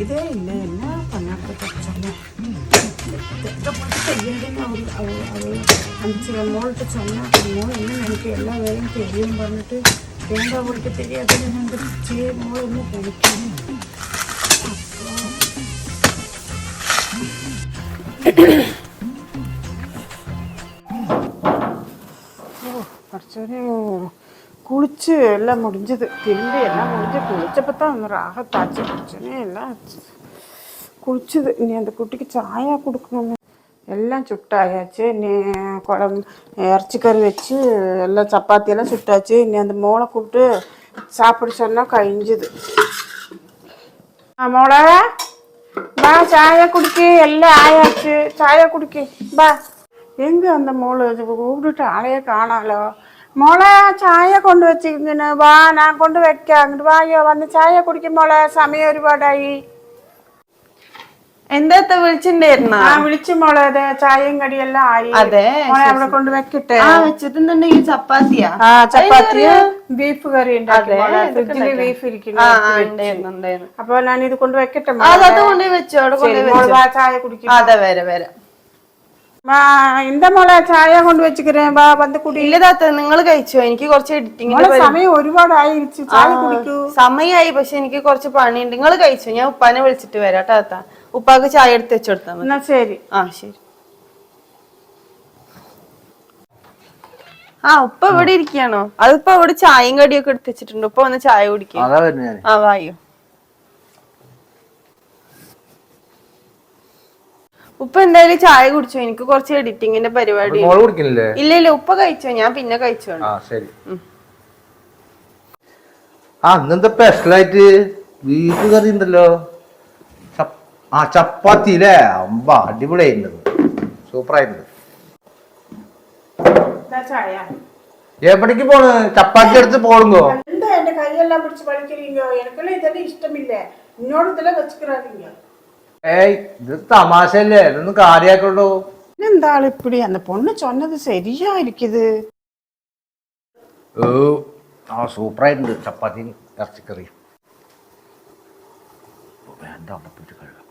இதே இல்லை என்ன பண்ணாக்க சொன்னேன் அஞ்சு மோள்கிட்ட சொன்னேன் அப்படிமோ என்ன எனக்கு எல்லா வேலையும் தெரியும் பண்ணிட்டு தேங்காய் பொறிக்க தெரியாதுன்னு நினைச்சு மோள் என்ன கிடைக்கணும் குளிச்சு எல்லாம் முடிஞ்சது. திரும்பி எல்லாம் முடிஞ்சு குளிச்சப்போ தான் அந்த ராகத்தாச்சு பிரச்சனை எல்லாம் குளிச்சுது. நீ அந்த குட்டிக்கு சாயா கொடுக்கணும் எல்லாம் சுட்டாயாச்சு. நீ குழம்பு இறச்சி கறி வச்சு எல்லாம் சப்பாத்தியெல்லாம் சுட்டாச்சு. நீ அந்த மோளை கூப்பிட்டு சாப்பிட சொன்னால் கழிஞ்சுது. மோளை. வா சாயா എല്ലാം எல்லாம் ஆயாச்சு சாயா குடிக்க வா எங்க മോൾ மோளு கூப்பிட்டு ஆளையே காணாலோ മോളെ ചായ കൊണ്ട് വെച്ചിരിക്കുന്നു. വാ ഞാൻ കൊണ്ട് വെക്കാം. അങ്ങോട്ട് വായോ. വന്ന് ചായ കുടിക്കും മോളെ. സമയം ഒരുപാടായി. എന്താ അടുത്ത് വിളിച്ചിട്ടുണ്ടായിരുന്ന വിളിച്ചു മോളെ. അതെ ചായയും കടിയെല്ലാം ആയി. അതെ മോളെ അവിടെ കൊണ്ട് വെക്കട്ടെ? ആ വെച്ചിട്ടുണ്ടെങ്കിൽ ചപ്പാത്തിയാ. ആ ചപ്പാത്തി ബീഫ് കറി ഉണ്ടാക്കി ബീഫ് ഇരിക്കുന്നു. അപ്പൊ ഞാൻ ഇത് കൊണ്ട് വെക്കട്ടെ അത് കൊണ്ട് ചായ കുടിക്കും അതെ വരെ വരെ. എന്താ മോളെ ചായ കൊണ്ട് വെച്ചിരിക്കുന്നേ വാ വന്ന് കുടി ഇല്ല നിങ്ങൾ കഴിച്ചോ? എനിക്ക് കുറച്ച് എഡിറ്റിംഗ് സമയം ഒരുപാടായി. ചായ കുടിക്കൂ. സമയമായി പക്ഷെ എനിക്ക് കുറച്ച് പണിയുണ്ട്. നിങ്ങൾ കഴിച്ചോ? ഞാൻ ഉപ്പാനെ വിളിച്ചിട്ട് വരാം താത്ത ഉപ്പാക്ക് ചായ എടുത്ത് വെച്ചുകൊടുത്താൽ മതി. എന്നാ ശരി. ആ ശരി. ആ ഉപ്പ ഇവിടെ ഇരിക്കണോ അതിപ്പോ ഇവിടെ ചായയും കടിയൊക്കെ എടുത്ത് വെച്ചിട്ടുണ്ട്. ഉപ്പ വന്ന് ചായ കുടിക്കുക അതാ വരുന്നു ഞാൻ ആ വായോ ഉപ്പ എന്തായാലും ചായ കുടിച്ചോ? എനിക്ക് കുറച്ച് എഡിറ്റിങ്ങിന്റെ പരിപാടി ഉണ്ട്. മോൾ കുടിക്കുന്നില്ലേ? ഇല്ല ഇല്ല ഉപ്പ കഴിച്ചോ? ഞാൻ പിന്നെ കഴിച്ചോളൂ. ആ ശരി. ആ ഇന്നെന്താ സ്പെഷ്യലായിട്ട് ബീഫ് കറി ഉണ്ടല്ലോ. ആ ചപ്പാത്തി അല്ലേ അമ്പ അടിപൊളിയായിട്ടുണ്ട് സൂപ്പറായിട്ടുണ്ട് എവിടേക്ക് പോണ്? ചപ്പാത്തി എടുത്ത് പോണുങ്കോ എന്താ എന്റെ ഇഷ്ടമില്ല? ഏയ് ഇത് തമാശല്ലേ ഓ ആ സൂപ്പറായിട്ടുണ്ട് ചപ്പാത്തി വേണ്ട അമ്മ കഴുകാം.